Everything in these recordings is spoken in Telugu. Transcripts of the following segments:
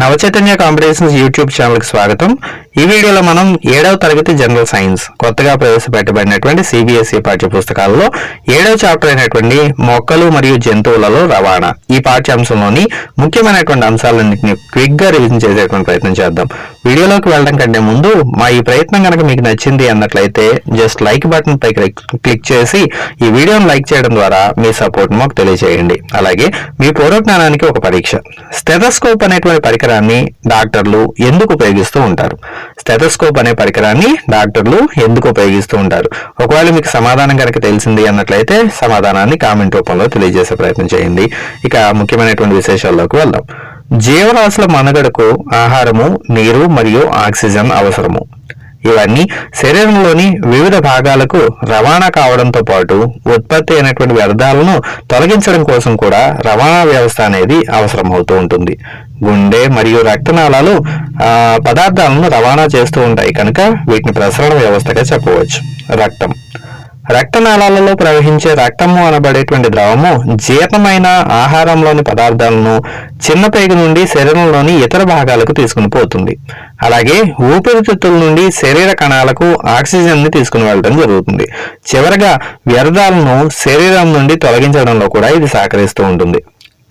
నవచైతన్య కాంపిటీషన్స్ యూట్యూబ్ ఛానల్కి స్వాగతం. ఈ వీడియోలో మనం ఏడవ తరగతి జనరల్ సైన్స్ కొత్తగా ప్రవేశపెట్టబడినటువంటి సిబిఎస్ఈ పాఠ్య పుస్తకాలలో ఏడవ చాప్టర్ అయినటువంటి మొక్కలు మరియు జంతువులలో రవాణా. ఈ పాఠ్యాంశంలోని ముఖ్యమైనటువంటి అంశాలన్నింటినీ క్విక్గా రివిజన్ చేసేటువంటి ప్రయత్నం చేద్దాం. వీడియోలోకి వెళ్ళడం కంటే ముందు మా ఈ ప్రయత్నం కనుక మీకు నచ్చింది అన్నట్లయితే జస్ట్ లైక్ బటన్ పై క్లిక్ క్లిక్ చేసి ఈ వీడియోను లైక్ చేయడం ద్వారా మీ సపోర్ట్ మాకు తెలియజేయండి. అలాగే మీ పూర్వజ్ఞానానికి ఒక పరీక్ష. స్టెథస్కోప్ అనేటువంటి పరికరాన్ని డాక్టర్లు ఎందుకు ఉపయోగిస్తూ ఉంటారు? స్టెథస్కోప్ అనే పరికరాన్ని డాక్టర్లు ఎందుకు ఉపయోగిస్తూ ఉంటారు? ఒకవేళ మీకు సమాధానం కనుక తెలిసింది అన్నట్లయితే సమాధానాన్ని కామెంట్ రూపంలో తెలియజేసే ప్రయత్నం చేయండి. ఇక ముఖ్యమైనటువంటి విశేషాల్లోకి వెళ్దాం. జీవరాశుల మనుగడకు ఆహారము నీరు మరియు ఆక్సిజన్ అవసరము. ఇవన్నీ శరీరంలోని వివిధ భాగాలకు రవాణా కావడంతో పాటు ఉత్పత్తి అయినటువంటి వ్యర్థాలను తొలగించడం కోసం కూడా రవాణా వ్యవస్థ అనేది అవసరమవుతూ ఉంటుంది. గుండె మరియు రక్తనాళాలు పదార్థాలను రవాణా చేస్తూ ఉంటాయి కనుక వీటిని ప్రసరణ వ్యవస్థగా చెప్పవచ్చు. రక్తం. రక్తనాళాలలో ప్రవహించే రక్తము అనబడేటువంటి ద్రవము జీర్ణమైన ఆహారంలోని పదార్థాలను చిన్న పేగు నుండి శరీరంలోని ఇతర భాగాలకు తీసుకుని పోతుంది. అలాగే ఊపిరితిత్తుల నుండి శరీర కణాలకు ఆక్సిజన్ని తీసుకుని వెళ్ళడం జరుగుతుంది. చివరగా వ్యర్థాలను శరీరం నుండి తొలగించడంలో కూడా ఇది సహకరిస్తూ ఉంటుంది.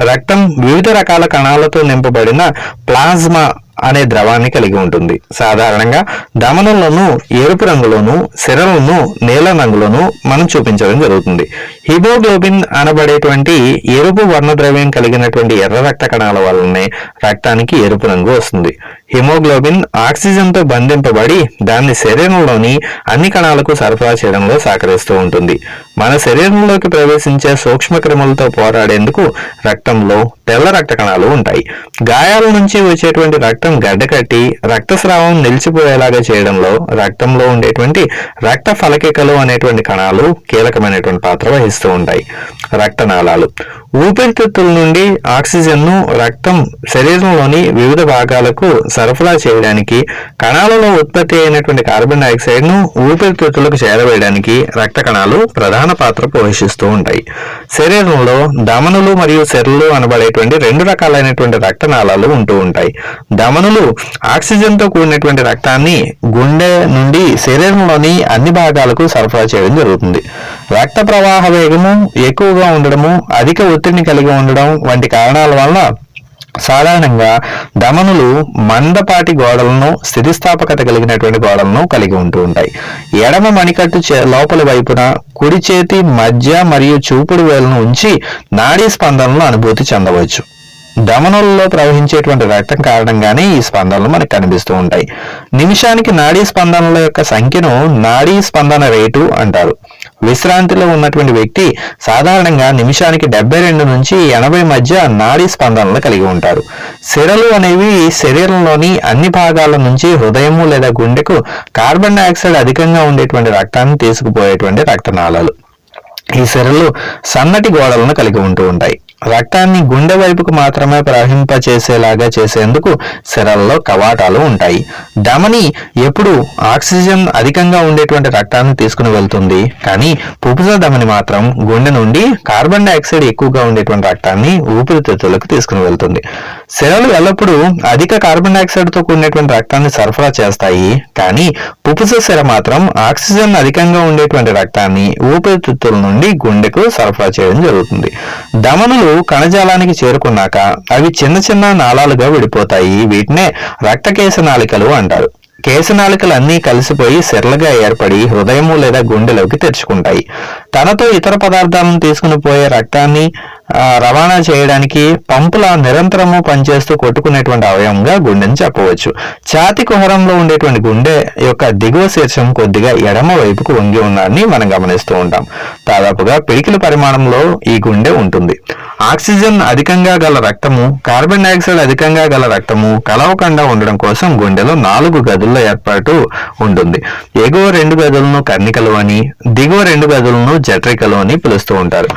రక్తం వివిధ రకాల కణాలతో నింపబడిన ప్లాజ్మా అనే ద్రవాన్ని కలిగి ఉంటుంది. సాధారణంగా దమనంలోను ఎరుపు రంగులోను సిరలను నీలం రంగులోను మనం చూపించడం జరుగుతుంది. హిమోగ్లోబిన్ అనబడేటువంటి ఎరుపు వర్ణ ద్రవ్యం కలిగినటువంటి ఎర్ర రక్త కణాల వల్లనే రక్తానికి ఎరుపు రంగు వస్తుంది. హిమోగ్లోబిన్ ఆక్సిజన్తో బంధింపబడి దాన్ని శరీరంలోని అన్ని కణాలకు సరఫరా చేయడంలో సహకరిస్తూ ఉంటుంది. మన శరీరంలోకి ప్రవేశించే సూక్ష్మ క్రిములతో పోరాడేందుకు రక్తంలో తెల్ల రక్త కణాలు ఉంటాయి. గాయాల నుంచి వచ్చేటువంటి రక్తం గడ్డకట్టి రక్తస్రావం నిలిచిపోయేలాగా చేయడంలో రక్తంలో ఉండేటువంటి రక్త ఫలకికలు అనేటువంటి కణాలు కీలకమైనటువంటి పాత్ర వహిస్తూ ఉంటాయి. రక్తనాళాలు. ఊపిరితిత్తుల నుండి ఆక్సిజన్ను రక్తం శరీరంలోని వివిధ భాగాలకు సరఫరా చేయడానికి కణాలలో ఉత్పత్తి అయినటువంటి కార్బన్ డైఆక్సైడ్ను ఊపిరితిత్తులకు చేరవేయడానికి రక్త కణాలు ప్రధాన పాత్ర పోషిస్తూ ఉంటాయి. శరీరంలో దమనులు మరియు సెర్లు అనబడేటువంటి రెండు రకాలైనటువంటి రక్తనాళాలు ఉంటూ ఉంటాయి. దమనులు ఆక్సిజన్తో కూడినటువంటి రక్తాన్ని గుండె నుండి శరీరంలోని అన్ని భాగాలకు సరఫరా చేయడం జరుగుతుంది. రక్త ప్రవాహ వేగము ఎక్కువగా ఉండడము అధిక ఒత్తిడిని కలిగి ఉండడం వంటి కారణాల వల్ల సాధారణంగా దమనులు మందపాటి గోడలను స్థితిస్థాపకత కలిగినటువంటి గోడలను కలిగి ఉంటూ ఉంటాయి. ఎడమ మణికట్టు చే- లోపలి వైపున కుడి చేతి మధ్య మరియు చూపుడు వేలను ఉంచి నాడీ స్పందనలు అనుభూతి చెందవచ్చు. దమనులలో ప్రవహించేటువంటి రక్తం కారణంగానే ఈ స్పందనలు మనకు కనిపిస్తూ ఉంటాయి. నిమిషానికి నాడీ స్పందనల యొక్క సంఖ్యను నాడీ స్పందన రేటు అంటారు. విశ్రాంతిలో ఉన్నటువంటి వ్యక్తి సాధారణంగా నిమిషానికి డెబ్బై రెండు నుంచి ఎనభై మధ్య నాడీ స్పందనలు కలిగి ఉంటారు. సిరలు అనేవి శరీరంలోని అన్ని భాగాల నుంచి హృదయము లేదా గుండెకు కార్బన్ డైఆక్సైడ్ అధికంగా ఉండేటువంటి రక్తాన్ని తీసుకుపోయేటువంటి రక్తనాళాలు. ఈ సిరలు సన్నటి గోడలను కలిగి ఉంటూ ఉంటాయి. రక్తాన్ని గుండె వైపుకు మాత్రమే ప్రవహింపచేసేలాగా చేసేందుకు సిరల్లో కవాటాలు ఉంటాయి. ధమని ఎప్పుడు ఆక్సిజన్ అధికంగా ఉండేటువంటి రక్తాన్ని తీసుకుని వెళ్తుంది. కానీ పుపుస ధమని మాత్రం గుండె నుండి కార్బన్ డైఆక్సైడ్ ఎక్కువగా ఉండేటువంటి రక్తాన్ని ఊపిరితిత్తులకు తీసుకుని వెళ్తుంది. సిరలు ఎల్లప్పుడూ అధిక కార్బన్ డైఆక్సైడ్తో కూడినటువంటి రక్తాన్ని సరఫరా చేస్తాయి. కానీ పుపుస సిర మాత్రం ఆక్సిజన్ అధికంగా ఉండేటువంటి రక్తాన్ని ఊపిరితిత్తుల నుండి గుండెకు సరఫరా చేయడం జరుగుతుంది. ధమనులు కణజాలానికి చేరుకున్నాక అవి చిన్న చిన్న నాళాలుగా విడిపోతాయి. వీటినే రక్తకేశ నాళికలు అంటారు. కేశనాళికలు అన్నీ కలిసిపోయి సెర్లగా ఏర్పడి హృదయము లేదా గుండెలోకి తెరుచుకుంటాయి. తనతో ఇతర పదార్థాలను తీసుకుని పోయే రక్తాన్ని రవాణా చేయడానికి పంపుల నిరంతరము పనిచేస్తూ కొట్టుకునేటువంటి అవయవంగా గుండెని చెప్పవచ్చు. ఛాతి కుహరంలో ఉండేటువంటి గుండె యొక్క దిగువ శీర్షం కొద్దిగా ఎడమ వైపుకు వంగి ఉన్నారని మనం గమనిస్తూ ఉంటాం. దాదాపుగా పిడికిల పరిమాణంలో ఈ గుండె ఉంటుంది. ఆక్సిజన్ అధికంగా గల రక్తము కార్బన్ డైఆక్సైడ్ అధికంగా గల రక్తము కలవకుండా ఉండడం కోసం గుండెలో నాలుగు గదుల్లో ఏర్పాటు ఉంటుంది. ఎగువ రెండు గదులను కర్ణికలు అని దిగువ రెండు గదులను జట్రికలు అని పిలుస్తూ ఉంటారు.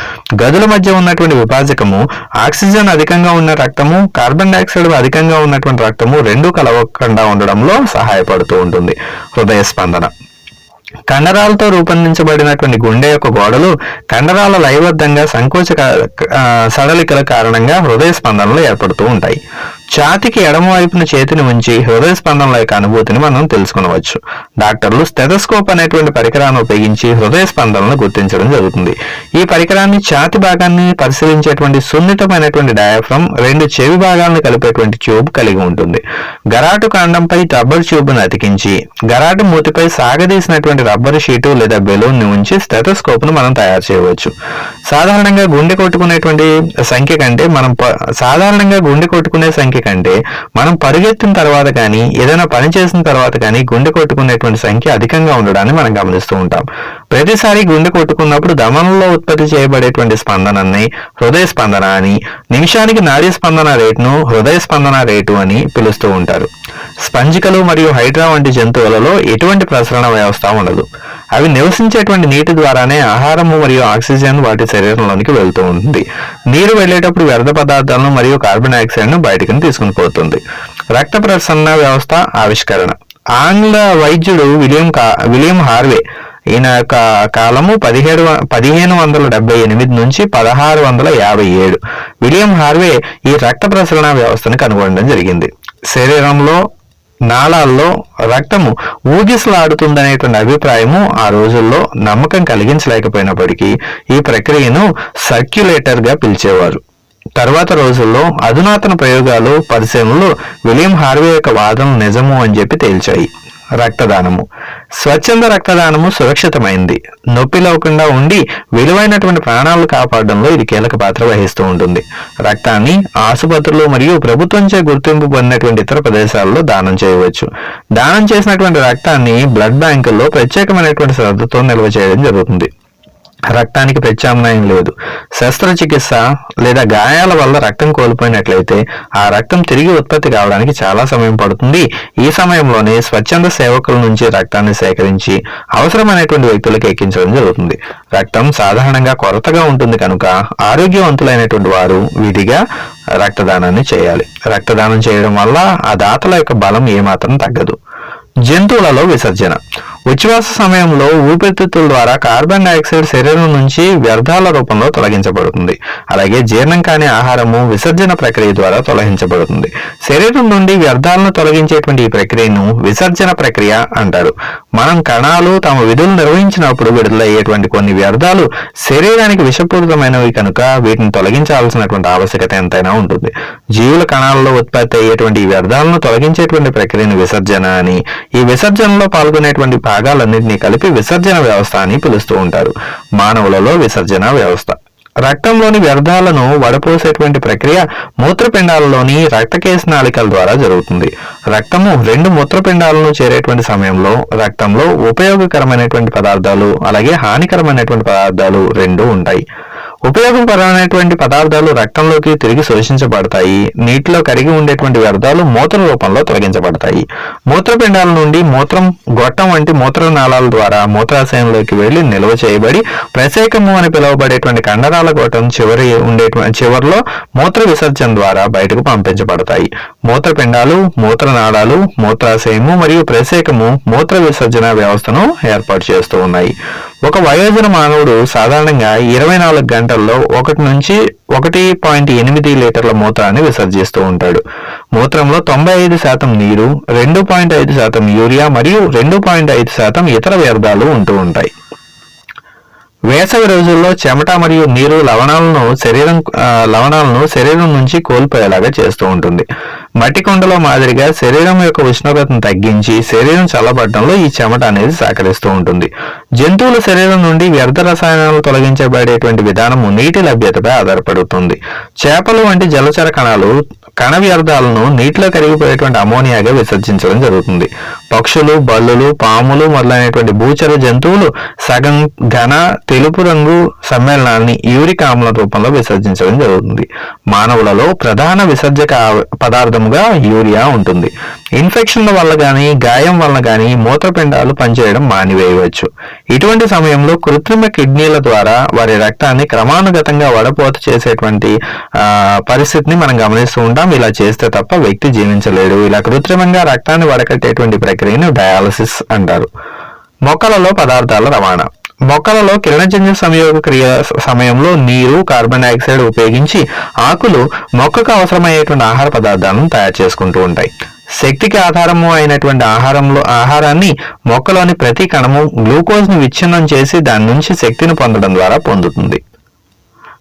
గదుల మధ్య ఉన్నటువంటి విభాజకము ఆక్సిజన్ అధికంగా ఉన్న రక్తము కార్బన్ డైఆక్సైడ్ అధికంగా ఉన్నటువంటి రక్తము రెండు కలవకుండా ఉండడంలో సహాయపడుతూ ఉంటుంది. హృదయ స్పందన. కండరాలతో రూపొందించబడినటువంటి గుండె యొక్క గోడలు కండరాల లయబద్ధంగా సంకోచ సడలికల కారణంగా హృదయ స్పందనలు ఏర్పడుతూ ఉంటాయి. ఛాతికి ఎడమ వైపున చేతిని ఉంచి హృదయ స్పందనల యొక్క అనుభూతిని మనం తెలుసుకునవచ్చు. డాక్టర్లు స్టెథోస్కోప్ అనేటువంటి పరికరాన్ని ఉపయోగించి హృదయ స్పందనలను గుర్తించడం జరుగుతుంది. ఈ పరికరాన్ని ఛాతి భాగాన్ని పరిశీలించేటువంటి సున్నితమైనటువంటి డయాఫ్రమ్ రెండు చెవి భాగాలను కలిపేటువంటి ట్యూబ్ కలిగి ఉంటుంది. గరాటు కాండంపై రబ్బర్ ట్యూబ్ను అతికించి గరాటు మూతిపై సాగదీసినటువంటి రబ్బర్ షీటు లేదా బెలూన్ని ఉంచి స్టెథోస్కోప్ను మనం తయారు చేయవచ్చు. సాధారణంగా గుండె కొట్టుకునేటువంటి సంఖ్య కంటే మనం సాధారణంగా గుండె కొట్టుకునే సంఖ్య కంటే మనం పరుగెత్తిన తర్వాత కానీ ఏదైనా పని చేసిన తర్వాత కానీ గుండె కొట్టుకునేటువంటి సంఖ్య అధికంగా ఉండడాన్ని మనం గమనిస్తూ ఉంటాం. ప్రతిసారి గుండె కొట్టుకున్నప్పుడు దమనంలో ఉత్పత్తి చేయబడేటువంటి స్పందనని హృదయ స్పందన అని నిమిషానికి నాడీ స్పందన రేటును హృదయ స్పందన రేటు అని పిలుస్తూ ఉంటారు. స్పంజికలు మరియు హైడ్రా వంటి జంతువులలో ఎటువంటి ప్రసరణ వ్యవస్థ ఉండదు. అవి నివసించేటువంటి నీటి ద్వారానే ఆహారము మరియు ఆక్సిజన్ వాటి శరీరంలోనికి వెళ్తూ ఉంటుంది. నీరు వెళ్ళేటప్పుడు వ్యర్థ పదార్థాలను మరియు కార్బన్ డైఆక్సైడ్ను బయటకు తీసుకుని పోతుంది. రక్త ప్రసరణ వ్యవస్థ ఆవిష్కరణ. ఆంగ్ల వైద్యుడు విలియం కా- విలియం హార్వే ఈయన యొక్క కాలము పదిహేడు పదిహేను వందల డెబ్బై ఎనిమిది నుంచి పదహారు వందల యాభై ఏడు. విలియం హార్వే ఈ రక్త ప్రసరణ వ్యవస్థను కనుగొనడం జరిగింది. శరీరంలో నాళాల్లో రక్తము ఊగిసలాడుతుందనేటువంటి అభిప్రాయము ఆ రోజుల్లో నమ్మకం కలిగించలేకపోయినప్పటికీ ఈ ప్రక్రియను సర్క్యులేటర్గా పిలిచేవారు. తర్వాత రోజుల్లో అధునాతన ప్రయోగాలు పరిశీలనలు విలియం హార్వే యొక్క వాదన నిజము అని చెప్పి తేల్చాయి. రక్తదానము. స్వచ్ఛంద రక్తదానము సురక్షితమైంది. నొప్పి లేకుండా ఉండి విలువైనటువంటి ప్రాణాలు కాపాడడంలో ఇది కీలక పాత్ర వహిస్తూ ఉంటుంది. రక్తాన్ని ఆసుపత్రులు మరియు ప్రభుత్వంచే గుర్తింపు పొందినటువంటి ఇతర ప్రదేశాల్లో దానం చేయవచ్చు. దానం చేసినటువంటి రక్తాన్ని బ్లడ్ బ్యాంకుల్లో ప్రత్యేకమైనటువంటి శ్రద్ధతో నిల్వ చేయడం జరుగుతుంది. రక్తానికి ప్రత్యామ్నాయం లేదు. శస్త్రచికిత్స లేదా గాయాల వల్ల రక్తం కోల్పోయినట్లయితే ఆ రక్తం తిరిగి ఉత్పత్తి కావడానికి చాలా సమయం పడుతుంది. ఈ సమయంలోనే స్వచ్ఛంద సేవకుల నుంచి రక్తాన్ని సేకరించి అవసరమైనటువంటి వ్యక్తులకు ఎక్కించడం జరుగుతుంది. రక్తం సాధారణంగా కొరతగా ఉంటుంది కనుక ఆరోగ్యవంతులైనటువంటి వారు విధిగా రక్తదానాన్ని చేయాలి. రక్తదానం చేయడం వల్ల ఆ దాతల యొక్క బలం ఏమాత్రం తగ్గదు. జంతువులలో విసర్జన. ఉచ్ఛ్వాస సమయంలో ఊపిరితిత్తుల ద్వారా కార్బన్ డైఆక్సైడ్ శరీరం నుంచి వ్యర్థాల రూపంలో తొలగించబడుతుంది. అలాగే జీర్ణం కాని ఆహారము విసర్జన ప్రక్రియ ద్వారా తొలగించబడుతుంది. శరీరం నుండి వ్యర్థాలను తొలగించేటువంటి ఈ ప్రక్రియను విసర్జన ప్రక్రియ అంటారు. మనం కణాలు తమ విధులు నిర్వహించినప్పుడు విడుదలయ్యేటువంటి కొన్ని వ్యర్థాలు శరీరానికి విషపూరితమైనవి కనుక వీటిని తొలగించాల్సినటువంటి ఆవశ్యకత ఎంతైనా ఉంటుంది. జీవుల కణాలలో ఉత్పత్తి అయ్యేటువంటి ఈ వ్యర్థాలను తొలగించేటువంటి ప్రక్రియను విసర్జన అని ఈ విసర్జనలో పాల్గొనేటువంటి భాగాలన్నింటినీ కలిపి విసర్జన వ్యవస్థ అని పిలుస్తూ ఉంటారు. మానవులలో విసర్జన వ్యవస్థ. రక్తంలోని వ్యర్థాలను వడపోసేటువంటి ప్రక్రియ మూత్రపిండాలలోని రక్తకేశ నాళికల ద్వారా జరుగుతుంది. రక్తము రెండు మూత్రపిండాలను చేరేటువంటి సమయంలో రక్తంలో ఉపయోగకరమైనటువంటి పదార్థాలు అలాగే హానికరమైనటువంటి పదార్థాలు రెండు ఉంటాయి. ఉపయోగకరమైనటువంటి పదార్థాలు రక్తంలోకి తిరిగి శోషించబడతాయి. నీటిలో కరిగి ఉండేటువంటి వ్యర్థాలు మూత్ర రూపంలో తొలగించబడతాయి. మూత్రపిండాల నుండి మూత్రం గొట్టం వంటి మూత్రనాళాల ద్వారా మూత్రాశయంలోకి వెళ్ళి నిల్వ చేయబడి ప్రసేకము అని పిలువబడేటువంటి కండరాల గొట్టం చివరి ఉండేటువంటి చివరిలో మూత్ర విసర్జన ద్వారా బయటకు పంపించబడతాయి. మూత్రపిండాలు మూత్రనాళాలు మూత్రాశయము మరియు ప్రసేకము మూత్ర విసర్జన వ్యవస్థను ఏర్పాటు చేస్తూ ఉన్నాయి. ఒక వయోజన మానవుడు సాధారణంగా ఇరవై నాలుగు గంటల్లో ఒకటి నుంచి ఒకటి పాయింట్ ఎనిమిది లీటర్ల మూత్రాన్ని విసర్జిస్తూ ఉంటాడు. మూత్రంలో తొంభై ఐదు శాతం నీరు రెండు పాయింట్ ఐదు శాతం యూరియా మరియు రెండు పాయింట్ ఐదు శాతం ఇతర వ్యర్థాలు ఉంటూ ఉంటాయి. వేసవి రోజుల్లో చెమట మరియు నీరు లవణాలను శరీరం లవణాలను శరీరం నుంచి కోల్పోయేలాగా చేస్తూ ఉంటుంది. మట్టి కొండలో మాదిరిగా శరీరం యొక్క ఉష్ణోగ్రతను తగ్గించి శరీరం చల్లబడడంలో ఈ చెమట అనేది సహకరిస్తూ ఉంటుంది. జంతువుల శరీరం నుండి వ్యర్థ రసాయనాలు తొలగించబడేటువంటి విధానము నీటి లభ్యతపై ఆధారపడుతుంది. చేపలు వంటి జలచర కణాలు కణ వ్యర్థాలను నీటిలో కరిగిపోయేటువంటి అమోనియాగా విసర్జించడం జరుగుతుంది. పక్షులు బల్లులు పాములు మొదలైనటువంటి భూచర జంతువులు సగం ఘన తెలుపు రంగు సమ్మేళనాన్ని యూరిక్ ఆమ్ల రూపంలో విసర్జించడం జరుగుతుంది. మానవులలో ప్రధాన విసర్జక పదార్థముగా యూరియా ఉంటుంది. ఇన్ఫెక్షన్ల వల్ల కానీ గాయం వల్ల కానీ మూత్రపిండాలు పనిచేయడం మానివేయవచ్చు. ఇటువంటి సమయంలో కృత్రిమ కిడ్నీల ద్వారా వారి రక్తాన్ని క్రమానుగతంగా వడపోత చేసేటువంటి పరిస్థితిని మనం గమనిస్తూ ఉంటాం. ఇలా చేస్తే తప్ప వ్యక్తి జీవించలేడు. ఇలా కృత్రిమంగా రక్తాన్ని వడకట్టేటువంటి ప్రక్రియను డయాలసిస్ అంటారు. మొక్కలలో పదార్థాల రవాణా. మొక్కలలో కిరణజన్య సంయోగ క్రియ సమయంలో నీరు కార్బన్ డైఆక్సైడ్ ఉపయోగించి ఆకులు మొక్కకు అవసరమయ్యేటువంటి ఆహార పదార్థాలను తయారు చేసుకుంటూ ఉంటాయి. శక్తికి ఆధారము అయినటువంటి ఆహారంలో ఆహారాన్ని మొక్కలోని ప్రతి కణము గ్లూకోజ్ను విచ్ఛిన్నం చేసి దాని నుంచి శక్తిని పొందడం ద్వారా పొందుతుంది.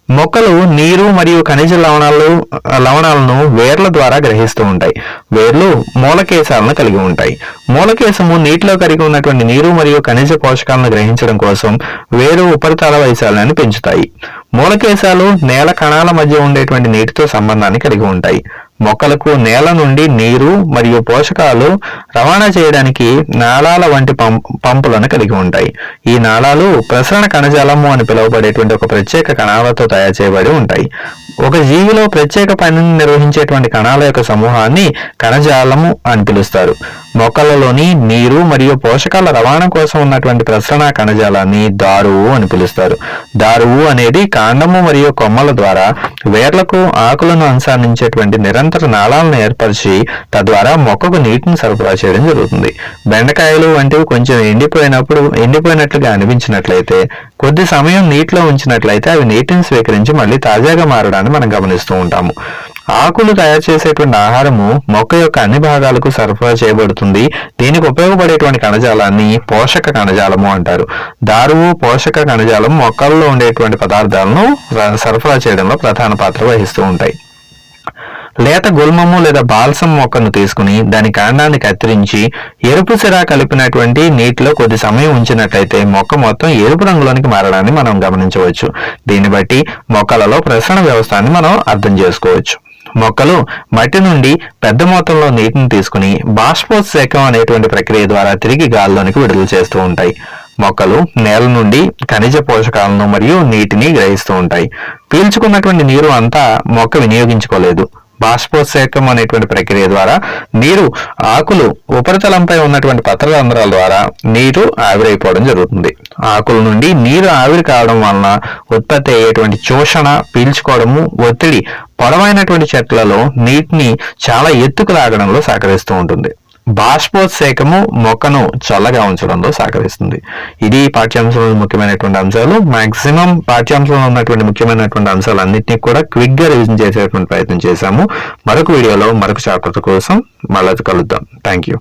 మొక్కలు నీరు మరియు ఖనిజ లవణాలు లవణాలను వేర్ల ద్వారా గ్రహిస్తూ ఉంటాయి. వేర్లు మూలకేశాలను కలిగి ఉంటాయి. మూలకేశము నీటిలో కలిగి ఉన్నటువంటి నీరు మరియు ఖనిజ పోషకాలను గ్రహించడం కోసం వేరు ఉపరితల వైశాల్యాన్ని పెంచుతాయి. మూలకేశాలు నేల కణాల మధ్య ఉండేటువంటి నీటితో సంబంధాన్ని కలిగి ఉంటాయి. మొక్కలకు నేల నుండి నీరు మరియు పోషకాలు రవాణా చేయడానికి నాళాల వంటి పంపులను కలిగి ఉంటాయి. ఈ నాళాలు ప్రసరణ కణజాలము అని పిలువబడేటువంటి ఒక ప్రత్యేక కణాలతో తయారు చేయబడి ఉంటాయి. ఒక జీవిలో ప్రత్యేక పనిని నిర్వహించేటువంటి కణాల యొక్క సమూహాన్ని కణజాలము అని పిలుస్తారు. మొక్కలలోని నీరు మరియు పోషకాల రవాణా కోసం ఉన్నటువంటి ప్రసరణ కణజాలాన్ని దారువు అని పిలుస్తారు. దారువు అనేది కాండము మరియు కొమ్మల ద్వారా వేర్లకు ఆకులను అనుసరించేటువంటి నిరంతర నాళాలను ఏర్పరిచి తద్వారా మొక్కకు నీటిని సరఫరా చేయడం జరుగుతుంది. బెండకాయలు వంటివి కొంచెం ఎండిపోయినప్పుడు ఎండిపోయినట్లుగా అనిపించినట్లయితే కొద్ది సమయం నీటిలో ఉంచినట్లయితే అవి నీటిని స్వీకరించి మళ్ళీ తాజాగా మారడాన్ని మనం గమనిస్తూ ఉంటాము. ఆకులు తయారు చేసేటువంటి ఆహారము మొక్క యొక్క అన్ని భాగాలకు సరఫరా చేయబడుతుంది. దీనికి ఉపయోగపడేటువంటి కణజాలాన్ని పోషక కణజాలము అంటారు. దారువు పోషక కణజాలం మొక్కల్లో ఉండేటువంటి పదార్థాలను సరఫరా చేయడంలో ప్రధాన పాత్ర వహిస్తూ ఉంటాయి. లేత గుల్మము లేదా బాల్సం మొక్కను తీసుకుని దాని కాండాన్ని కత్తిరించి ఎరుపు సిరా కలిపినటువంటి నీటిలో కొద్ది సమయం ఉంచినట్లయితే మొక్క మొత్తం ఎరుపు రంగులోనికి మారడాన్ని మనం గమనించవచ్చు. దీన్ని బట్టి మొక్కలలో ప్రసరణ వ్యవస్థని మనం అర్థం చేసుకోవచ్చు. మొక్కలు మట్టి నుండి పెద్ద మొత్తంలో నీటిని తీసుకుని బాష్పోత్సేకం అనేటువంటి ప్రక్రియ ద్వారా తిరిగి గాల్లోనికి విడుదల చేస్తూ ఉంటాయి. మొక్కలు నేల నుండి ఖనిజ పోషకాలను మరియు నీటిని గ్రహిస్తూ ఉంటాయి. పీల్చుకున్నటువంటి నీరు అంతా మొక్క వినియోగించుకోలేదు. బాష్పోత్సేకం అనేటువంటి ప్రక్రియ ద్వారా నీరు ఆకులు ఉపరితలంపై ఉన్నటువంటి పత్రరంధ్రాల ద్వారా నీరు ఆవిరైపోవడం జరుగుతుంది. ఆకుల నుండి నీరు ఆవిరి కావడం వలన ఉత్పత్తి అయ్యేటువంటి శోషణ పీల్చుకోవడము ఒత్తిడి పొడవైనటువంటి చెట్లలో నీటిని చాలా ఎత్తుకు లాగడంలో సహకరిస్తూ ఉంటుంది. బాష్పోత్సేకము మొక్కను చల్లగా ఉంచడంలో సహకరిస్తుంది. ఇది పాఠ్యాంశంలో ముఖ్యమైనటువంటి అంశాలు. మాక్సిమం పాఠ్యాంశంలో ఉన్నటువంటి ముఖ్యమైనటువంటి అంశాలన్నింటినీ కూడా క్విక్గా రివిజన్ చేసేటువంటి ప్రయత్నం చేశాము. మరొక వీడియోలో మరొక చాప్టర్ కోసం మళ్ళీ కలుద్దాం. Thank you.